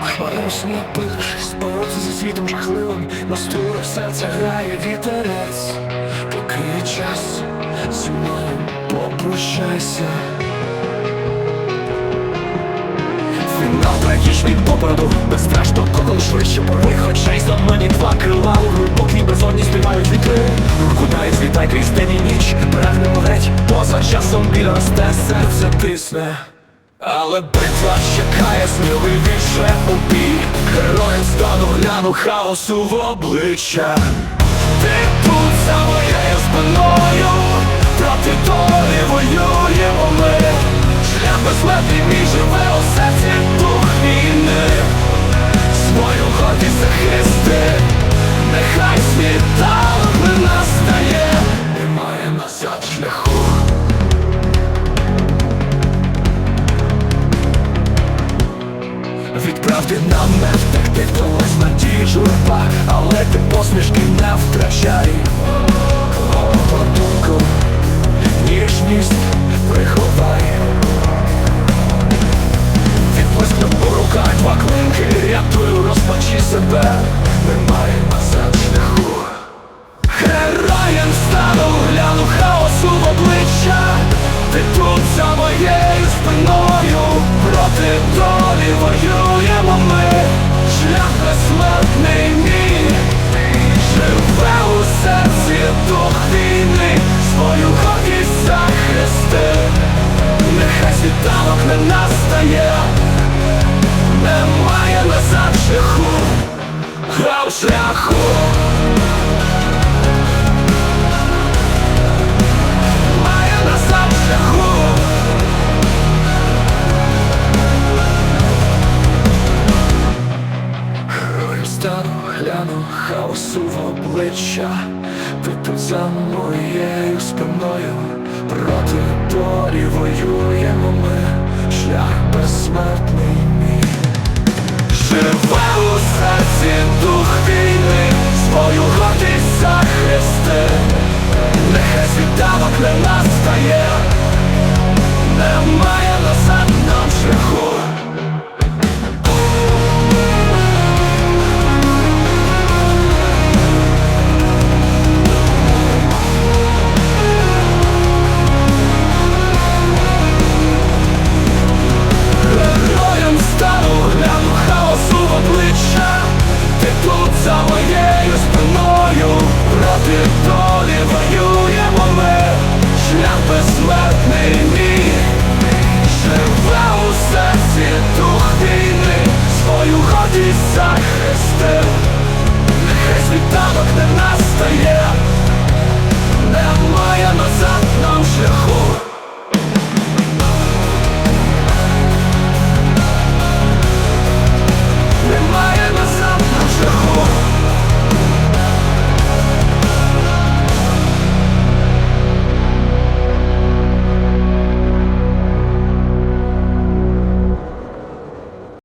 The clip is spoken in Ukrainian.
Парусні пиш, спороти за світом жахливим. Настура в серце грає вітерець. Поки є час зі мною попрощайся. Фінал трагічний попереду Безстрашно коли швидше порви Хоча й за мені два крила у глибокій безодні співають вітри. Куди злітай крізь день і ніч Прагнемо геть, поза часом біля росте серце тисне але битва чекає сміливіше у бій Героєм стану гляну хаосу в обличчя. Ти тут за моєю спиною Проти долі правди нам не втекти, колись надії журба, але ти посмішки не втрачай. Подумку, ніжність приховай. Відплескну у руках два клинки, рятую, розпачі себе, немає назад шляху Героєм стану, гляну хаосу в обличчя. Ти тут за моєю спиною Проти долі шляху А шляху. Має назад шляху. Героєм стану, гляну хаосу в обличчя. Тут за моєю спиною Проти долі воюємо не настає. Немає на нам шляху